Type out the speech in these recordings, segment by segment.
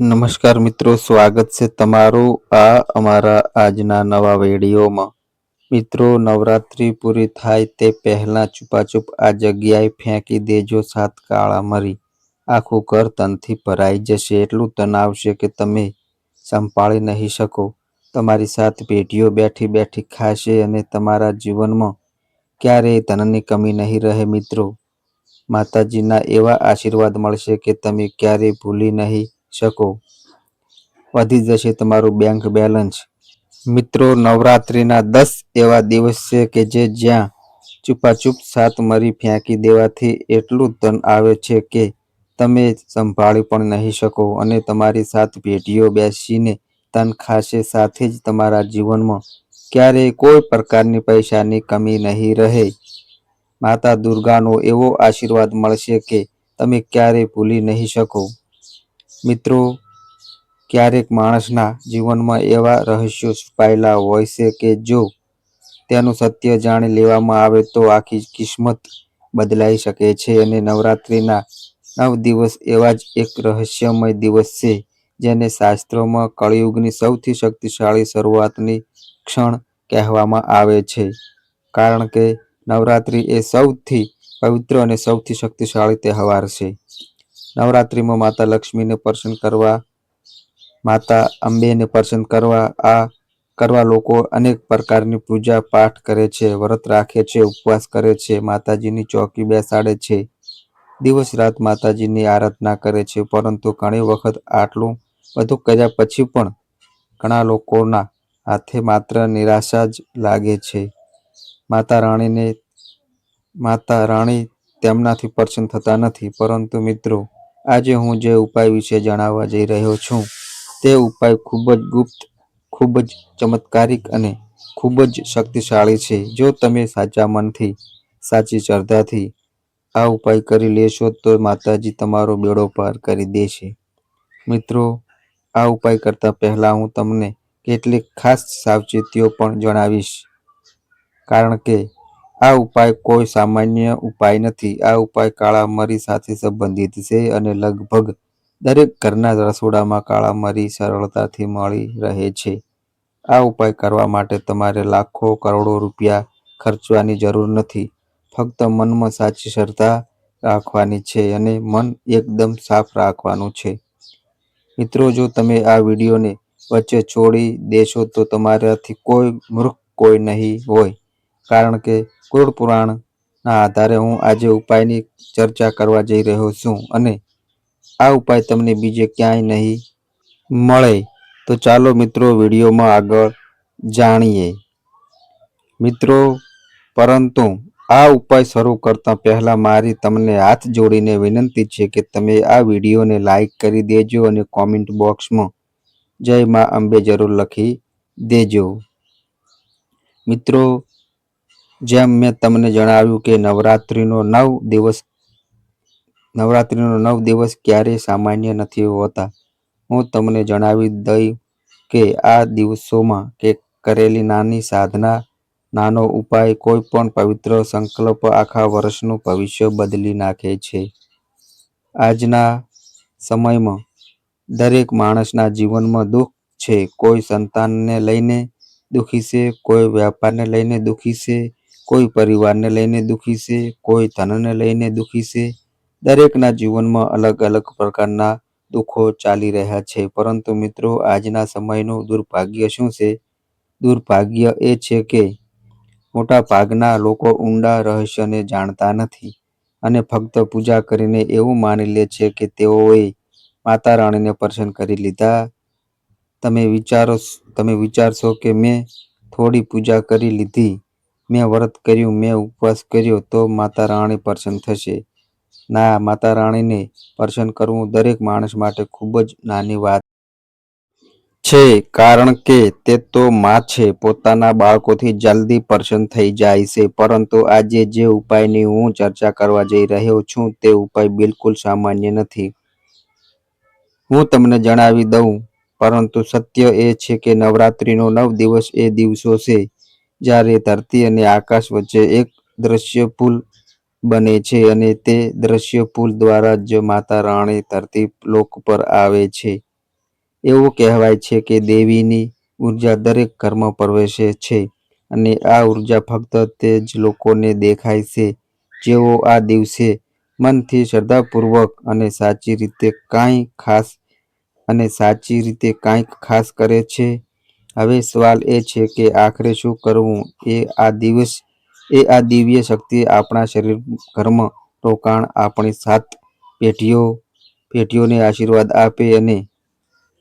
નમસ્કાર મિત્રો, સ્વાગત છે તમારું આ અમારા આજના નવા વિડીયોમાં. મિત્રો, નવરાત્રી પૂરી થાય તે પહેલાં છુપાછુપ આ જગ્યાએ ફેંકી દેજો સાત કાળા મરી. આખું ઘર તનથી ભરાઈ જશે, એટલું તન આવશે કે તમે સંભાળી નહીં શકો. તમારી સાત પેઢીઓ બેઠી બેઠી ખાશે અને તમારા જીવનમાં ક્યારેય ધનની કમી નહીં રહે મિત્રો. માતાજીના એવા આશીર્વાદ મળશે કે તમે ક્યારેય ભૂલી નહીં શકો. વધી જશે તમારું બેંક બેલેન્સ મિત્રો, નવરાત્રિના દસ એવા દિવસ છે કે જે જ્યાં ચૂપાચૂપ સાત મરી ફેંકી દેવાથી એટલું ધન આવે છે કે તમે સંભાળી પણ નહીં શકો અને તમારી સાત પેઢીઓ બેસીને તન ખાશે સાથે જ તમારા જીવનમાં ક્યારેય કોઈ પ્રકારની પૈસાની કમી નહીં રહે. માતા દુર્ગાનો એવો આશીર્વાદ મળશે કે તમે ક્યારેય ભૂલી નહીં શકો. મિત્રો, ક્યારેક માણસના જીવનમાં એવા રહસ્યો છુપાયેલા હોય છે કે જો તેનું સત્ય જાણી લેવામાં આવે તો આખી કિસ્મત બદલાઈ શકે છે અને નવરાત્રિના નવ દિવસ એવા જ એક રહસ્યમય દિવસ છે જેને શાસ્ત્રોમાં કળિયુગની સૌથી શક્તિશાળી શરૂઆતની ક્ષણ કહેવામાં આવે છે. કારણ કે નવરાત્રિ એ સૌથી પવિત્ર અને સૌથી શક્તિશાળી તહેવાર છે. નવરાત્રિમાં માતા લક્ષ્મીને પ્રસન્ન કરવા, માતા અંબેને પ્રસન્ન કરવા, આ કરવા લોકો અનેક પ્રકારની પૂજા પાઠ કરે છે, વ્રત રાખે છે, ઉપવાસ કરે છે, માતાજીની ચોકી બેસાડે છે. દિવસ રાત માતાજીની આરાધના કરે છે, પરંતુ ઘણી વખત આટલું બધું કર્યા પછી પણ ઘણા લોકોના હાથે માત્ર નિરાશા જ લાગે છે. માતા રાણીને, માતા રાણી તેમનાથી પ્રસન્ન થતા નથી, પરંતુ મિત્રો આજે હું જે ઉપાય વિશે જણાવવા જઈ રહ્યો છું, તે ઉપાય ખૂબ જ ગુપ્ત, ખૂબ જ ચમત્કારિક અને ખૂબ જ શક્તિશાળી છે. જો તમે સાચા મનથી, સાચી શ્રદ્ધાથી આ ઉપાય કરી લેશો, તો માતાજી તમારો બેડો પાર કરી દેશે. મિત્રો, આ ઉપાય કરતાં પહેલાં હું તમને કેટલીક ખાસ સાવચેતીઓ પણ જણાવીશ. કારણ કે આ ઉપાય કોઈ સામાન્ય ઉપાય નથી. આ ઉપાય કાળા મરી સાથે સંબંધિત છે અને લગભગ દરેક ઘરના રસોડામાં કાળા મરી સરળતાથી મળી રહે છે. આ ઉપાય કરવા માટે તમારે લાખો કરોડો રૂપિયા ખર્ચવાની જરૂર નથી. ફક્ત મનમાં સાચી શ્રદ્ધા રાખવાની છે અને મન એકદમ સાફ રાખવાનું છે. મિત્રો, જો તમે આ વિડીયોને વચ્ચે છોડી દેશો તો તમારાથી કોઈ મૂર્ખ કોઈ નહીં હોય. કારણ કે કુરુડ પુરાણના આધારે હું આજે ઉપાયની ચર્ચા કરવા જઈ રહ્યો છું અને આ ઉપાય તમને બીજે ક્યાંય નહીં મળે. તો ચાલો મિત્રો વિડીયોમાં આગળ જાણીએ. મિત્રો, પરંતુ આ ઉપાય શરૂ કરતા પહેલા મારી તમને હાથ જોડીને વિનંતી છે કે તમે આ વિડીયોને લાઈક કરી દેજો અને કોમેન્ટ બોક્સમાં જય મા અંબે જરૂર લખી દેજો. મિત્રો જેમ મેં તમને જણાવ્યું કે નવરાત્રિનો નવ દિવસ, નવરાત્રિનો નવ દિવસ ક્યારેય સામાન્ય નથી હોતા. હું તમને જણાવી દઈ કે આ દિવસોમાં કે કરેલી નાની સાધના, નાનો ઉપાય, કોઈ પણ પવિત્ર સંકલ્પ આખા વર્ષનું ભવિષ્ય બદલી નાખે છે. આજના સમયમાં દરેક માણસના જીવનમાં દુઃખ છે. કોઈ સંતાનને લઈને દુઃખી છે, કોઈ વ્યાપારને લઈને દુઃખી છે કોઈ પરિવારને લઈને દુઃખી છે, કોઈ ધનને લઈને દુઃખી છે. દરેકના જીવનમાં અલગ અલગ પ્રકારના દુઃખો ચાલી રહ્યા છે. પરંતુ મિત્રો, આજના સમયનું દુર્ભાગ્ય શું છે? દુર્ભાગ્ય એ છે કે મોટા ભાગના લોકો ઊંડા રહસ્યને જાણતા નથી અને ફક્ત પૂજા કરીને એવું માની લે છે કે તેઓએ માતા રાણીને પ્રસન્ન કરી લીધા. તમે વિચારો, તમે વિચારશો કે મેં થોડી પૂજા કરી લીધી. મેં વ્રત કર્યું, મેં ઉપવાસ કર્યો તો માતા રાણી પ્રસન્ન થશે. ના, માતા રાણીને પ્રસન્ન કરવું દરેક માણસ માટે ખૂબ જ નાની વાત છે, કારણ કે તે તો મા છે, પોતાના બાળકોથી જલ્દી પ્રસન્ન થઈ જાય છે. પરંતુ આજે જે ઉપાયની હું ચર્ચા કરવા જઈ રહ્યો છું, તે ઉપાય બિલકુલ સામાન્ય નથી. હું તમને જણાવી દઉં, પરંતુ સત્ય એ છે કે નવરાત્રિનો નવ દિવસ એ દિવસો છે. જ્યારે ધરતી અને આકાશ વચ્ચે એક દ્રશ્ય પુલ બને છે અને તે દ્રશ્ય પુલ દ્વારા જ માતા રાણી ધરતી લોક પર આવે છે. એવું કહેવાય છે કે દેવીની ઊર્જા દરેક ઘરમાં પ્રવેશે છે અને આ ઊર્જા ફક્ત તે જ લોકોને દેખાય છે. જેઓ આ દિવસે મનથી શ્રદ્ધાપૂર્વક અને સાચી રીતે કાંઈ ખાસ અને સાચી રીતે કાંઈક ખાસ કરે છે. હવે સવાલ એ છે કે આખરે શું કરવું? એ આ દિવસ, એ આ દિવ્ય શક્તિ આપણા શરીર, કર્મ, રોકાણ, આપણી સાત પેઢીઓ, પેઢીઓને આશીર્વાદ આપે અને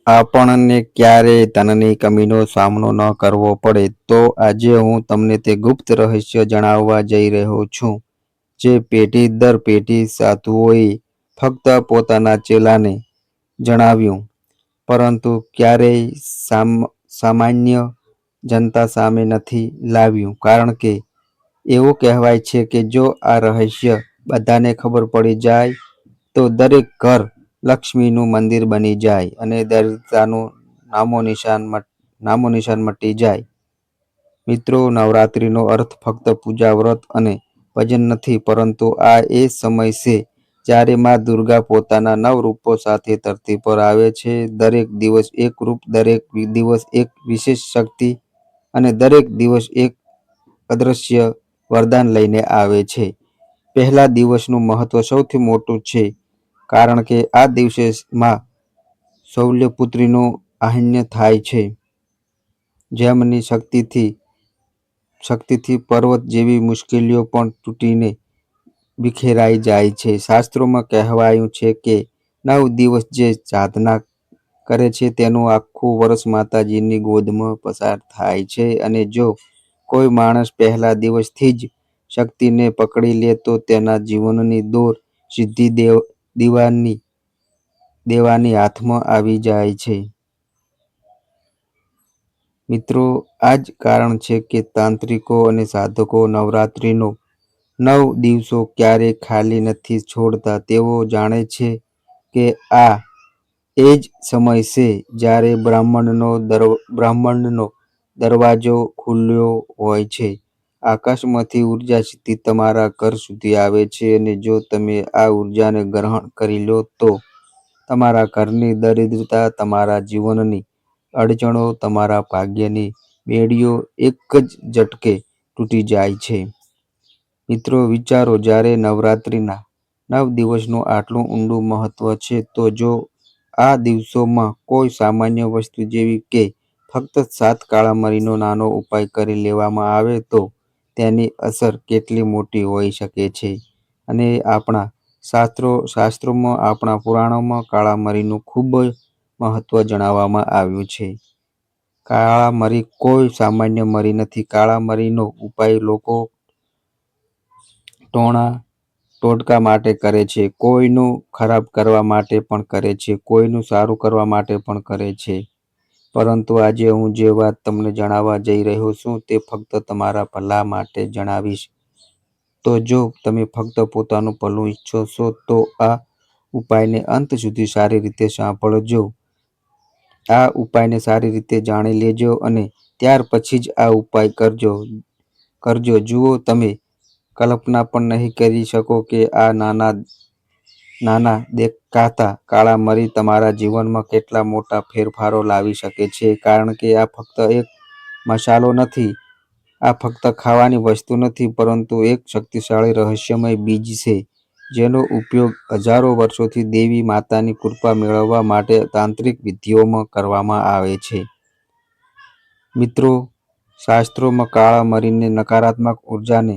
આપણને ક્યારેય ધનની કમીનો સામનો ન કરવો પડે. તો આજે હું તમને તે ગુપ્ત રહસ્ય જણાવવા જઈ રહ્યો છું. જે પેઢી દર પેઢી સાધુઓએ ફક્ત પોતાના ચેલાને જણાવ્યું. પરંતુ ક્યારેય સામ સામાન્ય જનતા સામે નથી લાવ્યું. કારણ કે એવું કહેવાય છે કે જો આ રહસ્ય બધાને ખબર પડી જાય, તો દરેક ઘર લક્ષ્મીનું મંદિર બની જાય અને દરિદ્રતાનું નામો નિશાન નામો નિશાન મટી જાય. મિત્રો, નવરાત્રિનો અર્થ ફક્ત પૂજા વ્રત અને ભજન નથી, પરંતુ આ એ સમય છે જ્યારે માં દુર્ગા પોતાના નવ રૂપો સાથે ધરતી પર આવે છે, દરેક દિવસ એક રૂપ, દરેક દિવસ એક વિશેષ શક્તિ અને દરેક દિવસ એક અદ્રશ્ય વરદાન લઈને આવે છે. પહેલા દિવસનું મહત્વ સૌથી મોટું છે, કારણ કે આ દિવસે માં શૌલ્યપુત્રીનું આહ્ન્ય થાય છે. જેમની શક્તિથી શક્તિથી પર્વત જેવી મુશ્કેલીઓ પણ તૂટીને વિખેરાઈ જાય છે. શાસ્ત્રોમાં કહેવાયું છે કે નવ દિવસ જે સાધના કરે છે તેનું આખું વર્ષ માતાજીની ગોદમાં પસાર થાય છે અને જો કોઈ માણસ પહેલા દિવસથી જ શક્તિને પકડી લે તો તેના જીવનની દોર સિદ્ધિ દેવ, દીવાની, દેવાની હાથમાં આવી જાય છે. મિત્રો, આ જ કારણ છે કે તાંત્રિકો અને સાધકો નવરાત્રિનો નવ દિવસો ક્યારેય ખાલી નથી છોડતા તેઓ જાણે છે કે આ એ જ સમય છે જ્યારે બ્રાહ્મણનો દર, બ્રાહ્મણનો દરવાજો ખુલ્યો હોય છે. આકાશમાંથી ઊર્જા સીધી તમારા ઘર સુધી આવે છે અને જો તમે આ ઉર્જાને ગ્રહણ કરી લો તો તમારા ઘરની દરિદ્રતા, તમારા જીવનની અડચણો, તમારા ભાગ્યની બેડીઓ એક જ ઝટકે તૂટી જાય છે. મિત્રો, વિચારો જ્યારે નવરાત્રિના નવ દિવસનું આટલું ઊંડું મહત્વ છે, તો જો આ દિવસોમાં કોઈ સામાન્ય વસ્તુ જેવી કે ફક્ત સાત કાળામરીનો નાનો ઉપાય કરી લેવામાં આવે, તો તેની અસર કેટલી મોટી હોઈ શકે છે? અને આપણા શાસ્ત્રો, શાસ્ત્રોમાં આપણા પુરાણોમાં કાળામરીનું ખૂબ જ મહત્વ જણાવવામાં આવ્યું છે. કાળા મરી કોઈ સામાન્ય મરી નથી. કાળા મરીનો ઉપાય લોકો ટોણા ટોટકા માટે કરે છે, કોઈનું ખરાબ કરવા માટે પણ કરે છે, કોઈનું સારું કરવા માટે પણ કરે છે. પરંતુ આજે હું જે વાત તમને જણાવવા જઈ રહ્યો છું તે ફક્ત તમારા ભલા માટે જણાવીશ. તો જો તમે ફક્ત પોતાનું ભલું ઈચ્છો છો, તો આ ઉપાયને અંત સુધી સારી રીતે સાંભળજો. આ ઉપાયને સારી રીતે જાણી લેજો અને ત્યાર પછી જ આ ઉપાય કરજો. કરજો. જુઓ, તમે કલ્પના પણ નહીં કરી શકો કે આ નાના નાના દેખાતા કાળા મરી તમારા જીવનમાં કેટલા મોટા ફેરફારો લાવી શકે છે. કારણ કે આ ફક્ત એક મસાલો નથી, આ ફક્ત ખાવાની વસ્તુ નથી, પરંતુ એક શક્તિશાળી રહસ્યમય બીજ છે, જેનો ઉપયોગ હજારો વર્ષોથી દેવી માતાની કૃપા મેળવવા માટે તાંત્રિક વિધિઓમાં કરવામાં આવે છે. મિત્રો, શાસ્ત્રોમાં કાળા મરીને નકારાત્મક ઉર્જાને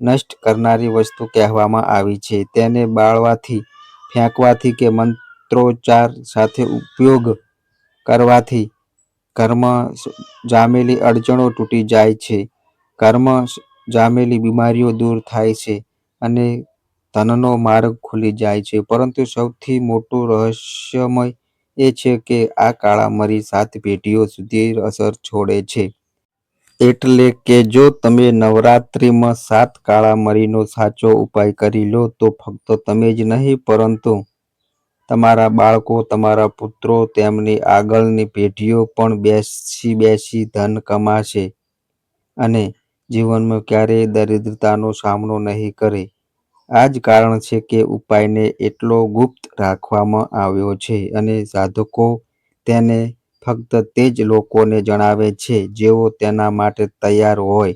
નષ્ટ કરનારી વસ્તુ કહેવામાં આવી છે. તેને બાળવાથી, ફેંકવાથી કે મંત્રોચ્ચાર સાથે ઉપયોગ કરવાથી ઘરમાં જામેલી અડચણો તૂટી જાય છે. ઘરમાં જામેલી બીમારીઓ દૂર થાય છે અને ધનનો માર્ગ ખુલી જાય છે. પરંતુ સૌથી મોટું રહસ્યમય એ છે કે આ કાળા મરી સાત પેઢીઓ સુધી અસર છોડે છે. એટલે કે જો તમે નવરાત્રિમાં સાત કાળા મરીનો સાચો ઉપાય કરી લો, તો ફક્ત તમે જ નહીં, પરંતુ તમારા બાળકો, તમારા પુત્રો, તેમની આગળની પેઢીઓ પણ બેસી બેસી ધન કમાશે અને જીવનમાં ક્યારેય દરિદ્રતાનો સામનો નહીં કરે. આ જ કારણ છે કે ઉપાયને એટલો ગુપ્ત રાખવામાં આવ્યો છે અને સાધકો તેને ફક્ત તે જ લોકોને જણાવે છે જેઓ તેના માટે તૈયાર હોય,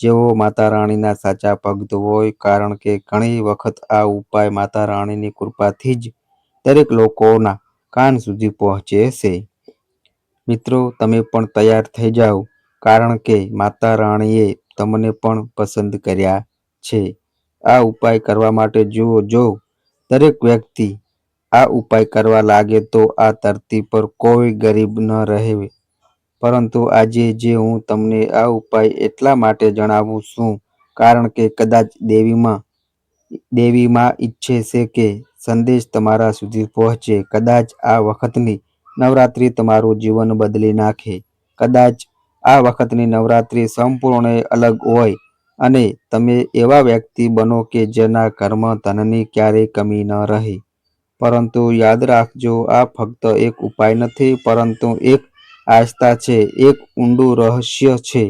જેઓ માતા રાણીના સાચા ભક્ત હોય કારણ કે ઘણી વખત આ ઉપાય માતા રાણીની કૃપાથી જ દરેક લોકોના કાન સુધી પહોંચે છે. મિત્રો તમે પણ તૈયાર થઈ જાઓ કારણ કે માતા રાણીએ તમને પણ પસંદ કર્યા છે. આ ઉપાય કરવા માટે જુઓ જો દરેક વ્યક્તિ આ ઉપાય કરવા લાગે તો આ ધરતી પર કોઈ ગરીબ ન રહે પરંતુ આજે જે હું તમને આ ઉપાય એટલા માટે જણાવું છું, કારણ કે કદાચ દેવીમાં દેવીમાં ઈચ્છે છે કે સંદેશ તમારા સુધી પહોંચે. કદાચ આ વખતની નવરાત્રિ તમારું જીવન બદલી નાખે. કદાચ આ વખતની નવરાત્રિ સંપૂર્ણ અલગ હોય અને તમે એવા વ્યક્તિ બનો કે જેના કર્મ ધનની ક્યારેય કમી ન રહે. પરંતુ યાદ રાખજો આ ફક્ત એક ઉપાય નથી પરંતુ એક આસ્થા છે, એક ઊંડું રહસ્ય છે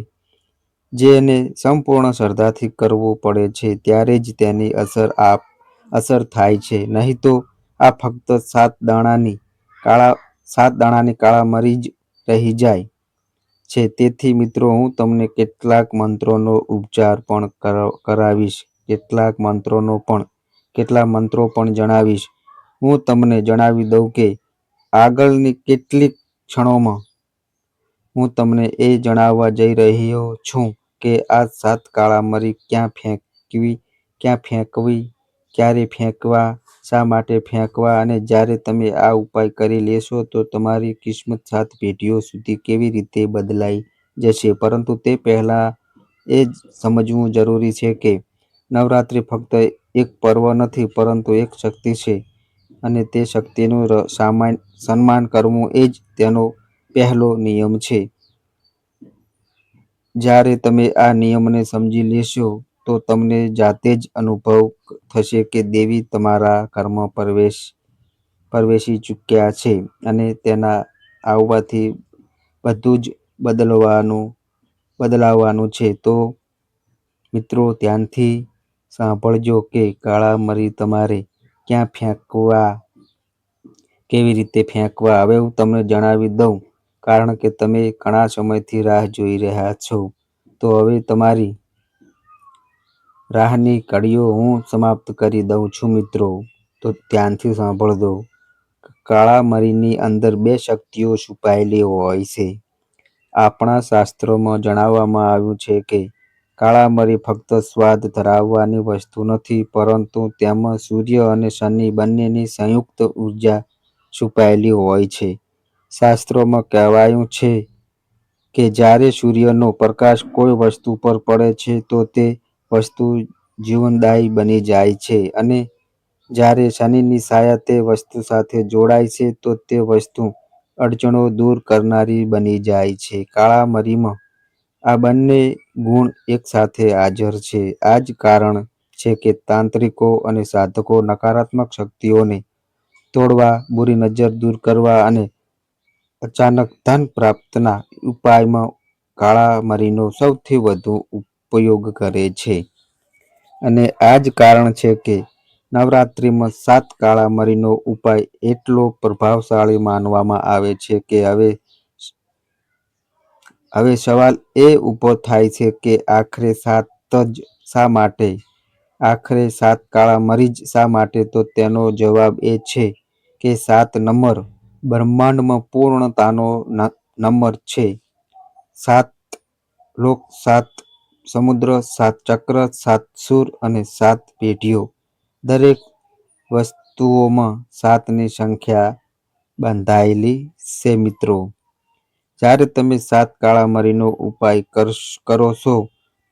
જેને સંપૂર્ણ શ્રદ્ધાથી કરવું પડે છે ત્યારે જ તેની અસર આપ અસર થાય છે નહીં તો આ ફક્ત સાત દાણાની કાળા સાત દાણાની કાળા મરી જ રહી જાય છે. તેથી મિત્રો હું તમને કેટલાક મંત્રોનો ઉપચાર પણ કરાવીશ, કેટલાક મંત્રોનો પણ કેટલા મંત્રો પણ જણાવીશ. હું તમને જણાવી દઉં કે આગળની કેટલીક ક્ષણોમાં હું તમને એ જણાવવા જઈ રહ્યો છું કે આ સાત કાળા મરી ક્યાં ફેંકવી, ક્યાં ફેંકવી, ક્યારે ફેંકવા, શા માટે ફેંકવા અને જ્યારે તમે આ ઉપાય કરી લેશો તો તમારી કિસ્મત સાત પેઢીઓ સુધી કેવી રીતે બદલાઈ જશે. પરંતુ તે પહેલાં એ જ સમજવું જરૂરી છે કે નવરાત્રિ ફક્ત એક પર્વ નથી પરંતુ એક શક્તિ છે અને તે શક્તિનું સામાન, સન્માન કરવું એ જ તેનો પહેલો નિયમ છે. જ્યારે તમે આ નિયમને સમજી લેશો, તો તમને જાતે જ અનુભવ થશે કે દેવી તમારા ઘરમાં પ્રવેશી ચૂક્યા છે અને તેના આવવાથી બધું જ બદલવાનું, બદલાવાનું છે. તો મિત્રો, ધ્યાનથી સાંભળજો કે કાળા મરી તમારે ક્યાં ફેંકવા, કેવી રીતે ફેંકવા હવે હું તમને જણાવી દઉં કારણ કે તમે ઘણા સમયથી રાહ જોઈ રહ્યા છો. તો હવે તમારી રાહની કડીઓ હું સમાપ્ત કરી દઉં છું મિત્રો. તો ધ્યાનથી સાંભળજો. કાળા મરીની અંદર બે શક્તિઓ છુપાયેલી હોય છે. આપણા શાસ્ત્રોમાં જણાવવામાં આવ્યું છે કે કાળા મરી ફક્ત સ્વાદ ધરાવવાની વસ્તુ નથી, પરંતુ તેમાં સૂર્ય અને શનિ બંનેની સંયુક્ત ઊર્જા છુપાયેલી હોય છે. શાસ્ત્રોમાં કહેવાયું છે કે જ્યારે સૂર્યનો પ્રકાશ કોઈ વસ્તુ પર પડે છે, તો તે વસ્તુ જીવનદાયી બની જાય છે અને જ્યારે શનિની છાયા તે વસ્તુ સાથે જોડાય છે, તો તે વસ્તુ અડચણો દૂર કરનારી બની જાય છે. કાળા મરીમાં આ બંને ગુણ એકસાથે હાજર છે. આ જ કારણ છે કે તાંત્રિકો અને સાધકો નકારાત્મક શક્તિઓને તોડવા, બુરી નજર દૂર કરવા અને અચાનક ધન પ્રાપ્તના ઉપાયમાં કાળા મરીનો સૌથી વધુ ઉપયોગ કરે છે. અને આ જ કારણ છે કે નવરાત્રિમાં સાત કાળા મરીનો ઉપાય એટલો પ્રભાવશાળી માનવામાં આવે છે કે હવે હવે સવાલ એ ઊભો થાય છે કે આખરે સાત જ શા માટે? આખરે સાત કાળા મરી જ શા માટે? તો તેનો જવાબ એ છે કે સાત નંબર બ્રહ્માંડમાં પૂર્ણતાનો નંબર છે. સાત લોક, સાત સમુદ્ર, સાત ચક્ર, સાત સૂર અને સાત પેઢીઓ દરેક વસ્તુઓમાં સાતની સંખ્યા બંધાયેલી છે મિત્રો. જ્યારે તમે સાત કાળા મરીનો ઉપાય કરો છો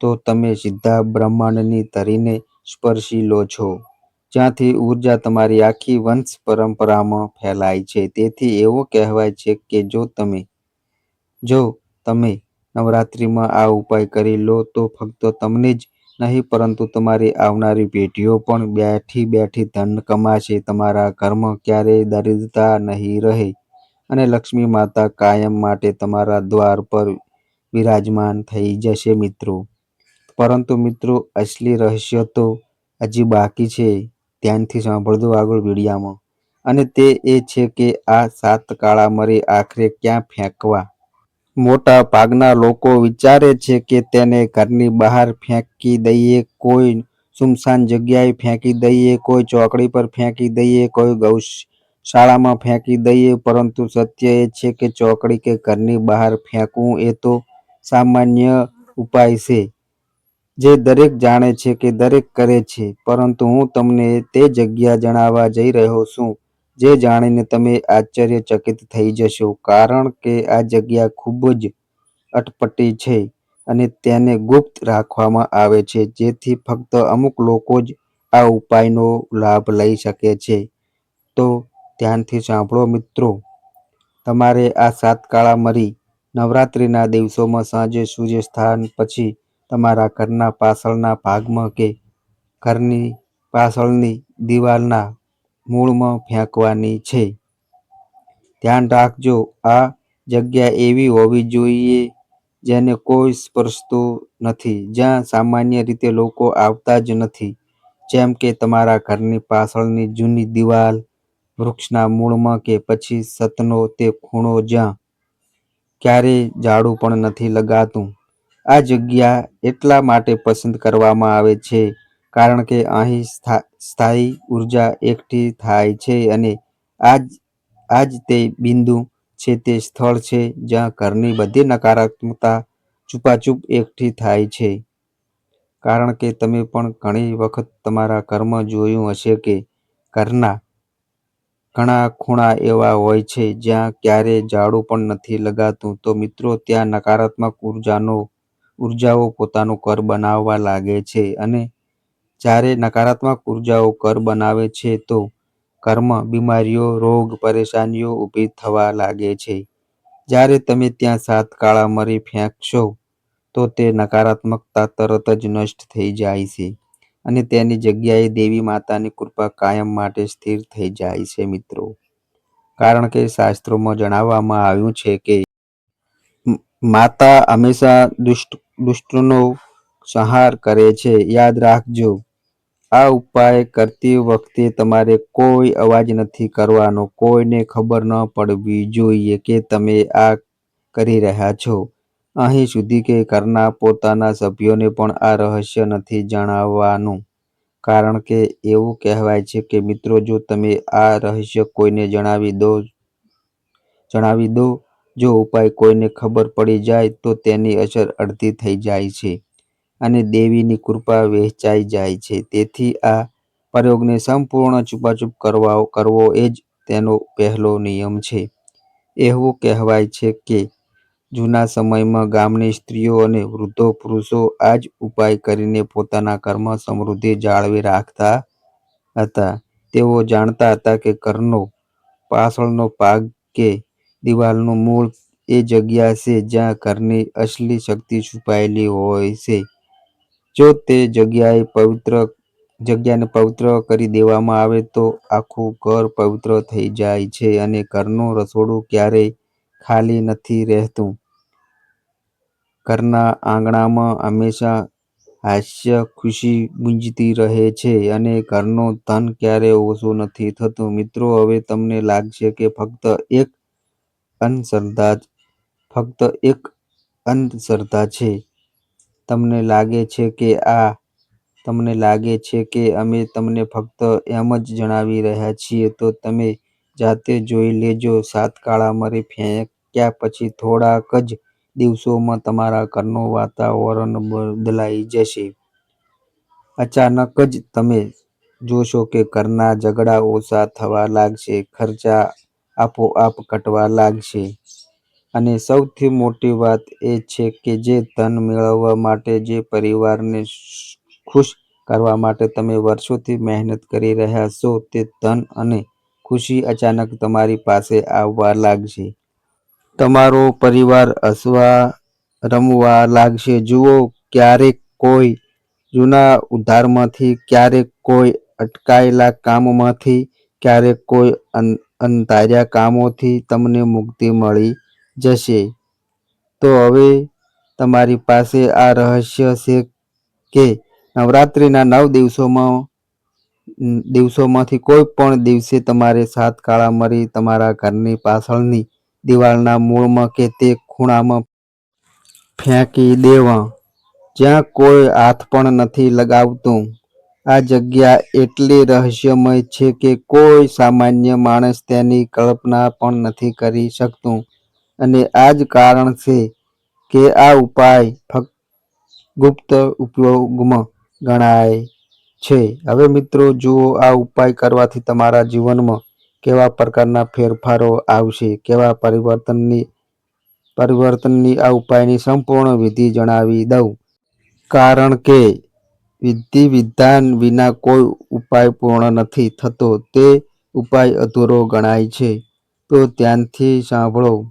તો તમે સીધા બ્રહ્માંડની ધરીને સ્પર્શી લો છો. જ્યાંથી ઊર્જા તમારી આખી વંશ પરંપરામાં ફેલાય છે. તેથી એવો કહેવાય છે કે જો તમે જો તમે નવરાત્રિમાં આ ઉપાય કરી લો તો ફક્ત તમને જ નહીં પરંતુ તમારી આવનારી પેઢીઓ પણ બેઠી બેઠી ધન કમાશે, તમારા ઘરમાં ક્યારેય દરિદ્રતા નહીં રહે. અને લક્ષ્મી માતા કાયમ માટે તમારા દ્વાર પર વિરાજમાન થઈ જશે મિત્રો. પરંતુ મિત્રો અસલી રહસ્ય તો હજી બાકી છે. ધ્યાનથી સાંભળજો આગળ વીડિયામાં અને તે એ છે કે આ સાત કાળા મરી આખરે ક્યાં ફેંકવા? મોટા ભાગના લોકો વિચારે છે કે તેને ઘરની બહાર ફેંકી દઈએ, કોઈ સુમસાન જગ્યાએ ફેંકી દઈએ, કોઈ ચોકડી પર ફેંકી દઈએ, કોઈ ગૌશાળામાં ફેંકી દઈએ, પરંતુ સત્ય એ છે કે ચોકડી કે ઘરની બહાર ફેંકવું એ તો સામાન્ય ઉપાય છે, જે દરેક જાણે છે કે દરેક કરે છે. પરંતુ હું તમને તે જગ્યા જણાવવા જઈ રહ્યો છું, જે જાણીને તમે આશ્ચર્યચકિત થઈ જશો, કારણ કે આ જગ્યા ખૂબ જ અટપટી છે અને તેને ગુપ્ત રાખવામાં આવે છે, જેથી ફક્ત અમુક લોકો જ આ ઉપાયનો લાભ લઈ શકે છે. તો ધ્યાનથી સાંભળો મિત્રો, તમારે આ સાત કાળા મરી નવરાત્રિના દિવસોમાં સાંજે સૂર્યસ્થાન પછી તમારા ઘરના પાછળના ભાગમાં કે ઘરની પાછળની દિવાલના મૂળમાં ફેંકવાની છે. ધ્યાન રાખજો, આ જગ્યા એવી હોવી જોઈએ જેને કોઈ સ્પર્શતું નથી, જ્યાં સામાન્ય રીતે લોકો આવતા જ નથી, જેમ કે તમારા ઘરની પાછળની જૂની દિવાલ, વૃક્ષના મૂળમાં કે પછી સતનો તે ખૂણો જ્યાં ક્યારેય ઝાડું પણ નથી લગાતું. આ જગ્યા એટલા માટે પસંદ કરવામાં આવે છે કારણ કે અહીં સ્થાયી ઊર્જા એકઠી થાય છે અને આ જ તે બિંદુ છે, તે સ્થળ છે જ્યાં ઘરની બધી નકારાત્મકતા ચૂપાચૂપ એકઠી થાય છે. કારણ કે તમે પણ ઘણી વખત તમારા ઘરમાં જોયું હશે કે ઘરના ઘણા ખૂણા એવા હોય છે જ્યાં ક્યારેય ઝાડુ પણ નથી લગાતું. તો મિત્રો, ત્યાં નકારાત્મક ઉર્જાનો ઉર્જાઓ પોતાનું ઘર બનાવવા લાગે છે અને જ્યારે નકારાત્મક ઉર્જાઓ ઘર બનાવે છે, તો ઘરમાં બીમારીઓ, રોગ, પરેશાનીઓ ઊભી થવા લાગે છે. જ્યારે તમે ત્યાં સાત કાળા મરી ફેંકશો, તો તે નકારાત્મકતા તરત જ નષ્ટ થઈ જાય છે અને તેની જગ્યાએ દેવી માતાની કૃપા કાયમ માટે સ્થિર થઈ જાય છે મિત્રો. કારણ કે શાસ્ત્રોમાં જણાવવામાં આવ્યું છે કે માતા હંમેશા દુષ્ટ દુષ્ટનો સંહાર કરે છે. યાદ રાખજો, આ ઉપાય કરતી વખતે તમારે કોઈ અવાજ નથી કરવાનો, કોઈને ખબર ન પડવી જોઈએ કે તમે આ કરી રહ્યા છો. અહીં સુધી કે ઘરના પોતાના સભ્યોને પણ આ રહસ્ય નથી જણાવવાનું, કારણ કે એવું કહેવાય છે કે મિત્રો, જો તમે આ રહસ્ય કોઈને જણાવી દો, જણાવી દો જો ઉપાય કોઈને ખબર પડી જાય, તો તેની અસર અડધી થઈ જાય છે અને દેવીની કૃપા વહેંચાઈ જાય છે. તેથી આ પ્રયોગને સંપૂર્ણ છુપાછુપ કરવો એ જ તેનો પહેલો નિયમ છે. એવું કહેવાય છે કે જૂના સમયમાં ગામની સ્ત્રીઓ અને વૃદ્ધો પુરુષો આ જ ઉપાય કરીને પોતાના ઘરમાં સમૃદ્ધિ જાળવી રાખતા હતા. તેઓ જાણતા હતા કે ઘરનો પાછળનો ભાગ કે દિવાલનું મૂળ એ જગ્યા છે જ્યાં ઘરની અસલી શક્તિ છુપાયેલી હોય છે. જો તે જગ્યાએ પવિત્ર જગ્યાને પવિત્ર કરી દેવામાં આવે, તો આખું ઘર પવિત્ર થઈ જાય છે અને ઘરનું રસોડું ક્યારેય ખાલી નથી રહેતું. ઘરના આંગણામાં હંમેશા હાસ્ય, ખુશી ગુંજતી રહે છે અને ઘરનો ધન ક્યારેય ઓછો નથી થતો. મિત્રો, હવે તમને લાગશે કે ફક્ત એક અંધશ્રદ્ધા છે. તમને લાગે છે કે આ તમને લાગે છે કે અમે તમને ફક્ત એમ જ જણાવી રહ્યા છીએ. તો તમે જાતે જોઈ લેજો. સાત કાળા મરી ફેંક્યા પછી થોડાક જ દિવસોમાં તમારા ઘરનું વાતાવરણ બદલાઈ જશે. અચાનક જ તમે જોશો કે ઘરના ઝઘડા ઓછા થવા લાગશે, ખર્ચા આપોઆપ ઘટવા લાગશે અને સૌથી મોટી વાત એ છે કે જે ધન મેળવવા માટે, જે પરિવારને ખુશ કરવા માટે તમે વર્ષોથી મહેનત કરી રહ્યા છો, તે ધન અને ખુશી અચાનક તમારી પાસે આવવા લાગશે. તમારો પરિવાર હસવા, રમવા લાગશે. જુઓ, ક્યારેક કોઈ જૂના ઉધારમાંથી, ક્યારેક કોઈ અટકાયેલા કામમાંથી, ક્યારેક કોઈ અણધાર્યા કામોથી તમને મુક્તિ મળી જશે. તો હવે તમારી પાસે આ રહસ્ય છે કે નવરાત્રિના નવ દિવસોમાં દિવસોમાંથી કોઈ પણ દિવસે તમારે સાત કાળા મરી તમારા ઘરની પાછળની દિવાલના મૂળમાં કે તે ખૂણામાં ફેંકી દેવા. જ્યાં કોઈ હાથ પણ નથી લગાવતું. આ જગ્યા એટલી રહસ્યમય છે કે કોઈ સામાન્ય માણસ તેની કલ્પના પણ નથી કરી શકતું. અને આ જ કારણ છે કે આ ઉપાય ફક્ત ગુપ્ત ઉપયોગમાં ગણાય છે. હવે મિત્રો, જુઓ આ ઉપાય કરવાથી તમારા જીવનમાં કેવા પ્રકારના ફેરફારો આવશે, કેવા પરિવર્તનની પરિવર્તનની આ ઉપાયની સંપૂર્ણ વિધિ જણાવી દઉં. કારણ કે વિધિ વિધાન વિના કોઈ ઉપાય પૂર્ણ નથી થતો, તે ઉપાય અધૂરો ગણાય છે. તો ધ્યાનથી સાંભળો.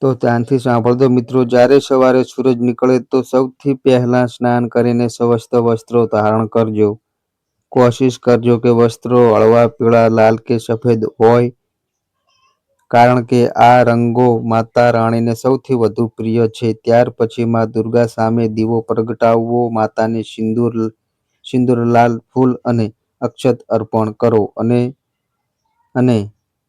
તો ધ્યાનથી સાંભળજો મિત્રો, જ્યારે સવારે સૂરજ નીકળે તો સૌથી પહેલાં સ્નાન કરીને સ્વસ્થ વસ્ત્રો ધારણ કરજો. કોશિશ કરજો કે વસ્ત્રો હળવા, પીળા, લાલ કે સફેદ હોય. કારણ કે આ રંગો માતા રાણીને સૌથી વધુ પ્રિય છે. ત્યાર પછી માં દુર્ગા સામે દીવો પ્રગટાવવો, માતાને સિંદૂર સિંદૂર લાલ ફૂલ અને અક્ષત અર્પણ કરો અને અને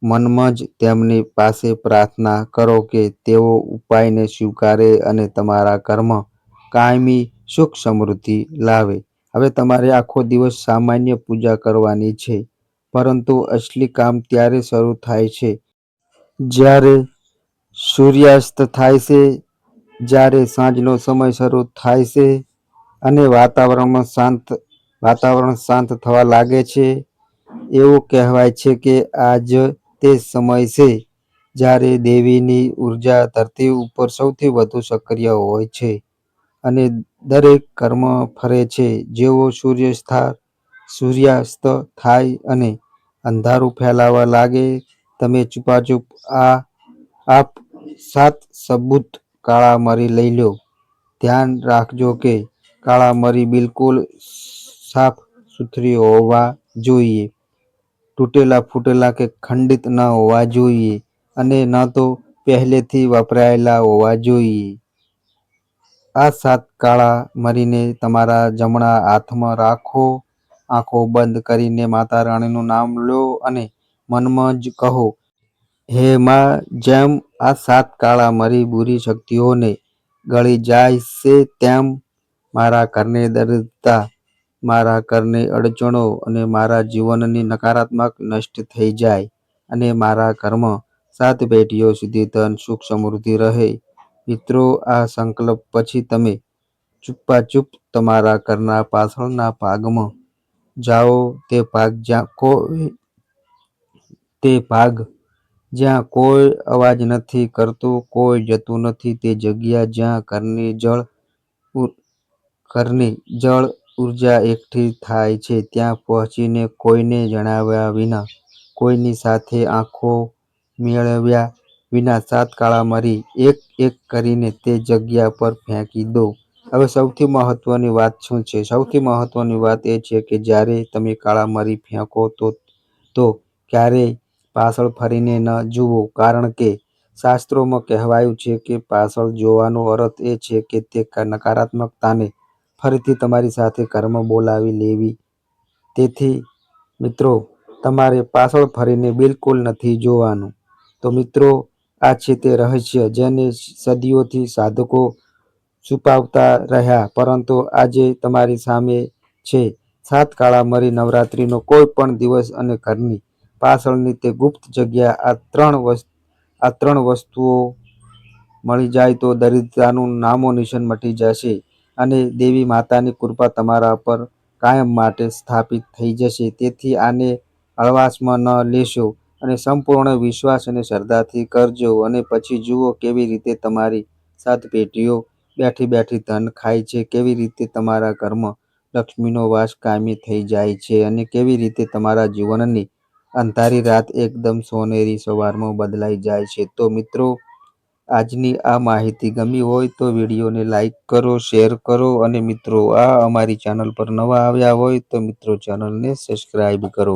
મનમાં જ તેમની પાસે પ્રાર્થના કરો કે તેઓ ઉપાયને સ્વીકારે અને તમારા ઘરમાં કાયમી સુખ સમૃદ્ધિ લાવે. હવે તમારે આખો દિવસ સામાન્ય પૂજા કરવાની છે, પરંતુ અસલી કામ ત્યારે શરૂ થાય છે. જ્યારે સૂર્યાસ્ત થાય છે, જ્યારે સાંજનો સમય શરૂ થાય છે અને વાતાવરણમાં શાંત, વાતાવરણ શાંત થવા લાગે છે, એવું કહેવાય છે કે આજ તે સમય છે જ્યારે દેવીની ઊર્જા ધરતી ઉપર સૌથી વધુ સક્રિય હોય છે. અને દરેક કર્મ ફરે છે. જેવો સૂર્યાસ્ત સૂર્યાસ્ત થાય અને અંધારું ફેલાવા લાગે, તમે ચૂપાચૂપ આ, આપ સાત સબૂત કાળા મરી લઈ લો. ધ્યાન રાખજો કે કાળા મરી બિલકુલ સાફ સુથરી હોવા જોઈએ. તૂટેલા ફૂટેલા કે ખંડિત ન હોવા જોઈએ અને ન તો પહેલેથી વપરાયેલા હોવા જોઈએ. આ સાત કાળા મરીને તમારા જમણા હાથમાં રાખો, આંખો બંધ કરીને માતા રાણીનું નામ લો અને મનમાં જ કહો, હે માં, જેમ આ સાત કાળા મરી બુરી શક્તિઓને ગળી જાય છે, તેમ મારા ઘરને દરિદ્રતા મારા ઘરની અડચણો અને મારા જીવનની નકારાત્મક નષ્ટ થઈ જાય અને મારા ઘરમાં સાત પેઢીઓ સુધી ધન, સુખ, સમૃદ્ધિ રહે. મિત્રો, આ સંકલ્પ પછી તમે ચૂપ તમારા ઘરના પાછળના ભાગમાં જાઓ. તે ભાગ જ્યાં કોઈ, તે ભાગ જ્યાં કોઈ અવાજ નથી કરતું, કોઈ જતું નથી. તે જગ્યા જ્યાં ઘરની જળ ઘરની જળ ઊર્જા એકઠી થાય છે, ત્યાં પહોંચીને કોઈને જણાવ્યા વિના, કોઈની સાથે આંખો મેળવ્યા વિના સાત કાળા મરી એક એક કરીને તે જગ્યા પર ફેંકી દો. હવે સૌથી મહત્વની વાત શું છે? સૌથી મહત્વની વાત એ છે કે જ્યારે તમે કાળા મરી ફેંકો તો તો ક્યારેય પાછળ ફરીને ન જુઓ. કારણ કે શાસ્ત્રોમાં કહેવાયું છે કે પાછળ જોવાનો અર્થ એ છે કે તે નકારાત્મકતાને ફરીથી તમારી સાથે કર્મ બોલાવી લેવી. તેથી મિત્રો, તમારે પાછળ ફરીને બિલકુલ નથી જોવાનું. તો મિત્રો આ છે તે રહસ્ય જેને સદીઓથી સાધકો છુપાવતા રહ્યા, પરંતુ આજે તમારી સામે છે. સાત કાળા મરી નવરાત્રિનો કોઈ પણ દિવસ અને ઘરની પાછળની તે ગુપ્ત જગ્યા, આ ત્રણ આ ત્રણ વસ્તુઓ મળી જાય તો દરિદ્રતાનું નામો નિશાન મટી જશે અને દેવી માતાની કૃપા તમારા પર કાયમ માટે સ્થાપિત થઈ જશે. તેથી આને હળવાશમાં ન લેશો. અને સંપૂર્ણ વિશ્વાસ અને શ્રદ્ધાથી કરજો અને પછી જુઓ કેવી રીતે તમારી સાત પેટીઓ બેઠી બેઠી ધન ખાય છે, કેવી રીતે તમારા ઘરમાં લક્ષ્મીનો વાસ કાયમી થઈ જાય છે અને કેવી રીતે તમારા જીવનની અંધારી રાત એકદમ સોનેરી સવારમાં બદલાઈ જાય છે. તો મિત્રો, આજની આ માહિતી ગમી હોય તો વિડીયોને લાઈક કરો, શેર કરો અને મિત્રો, આ અમારી ચેનલ પર નવા આવ્યા હોય તો મિત્રો ચેનલને સબસ્ક્રાઈબ કરો.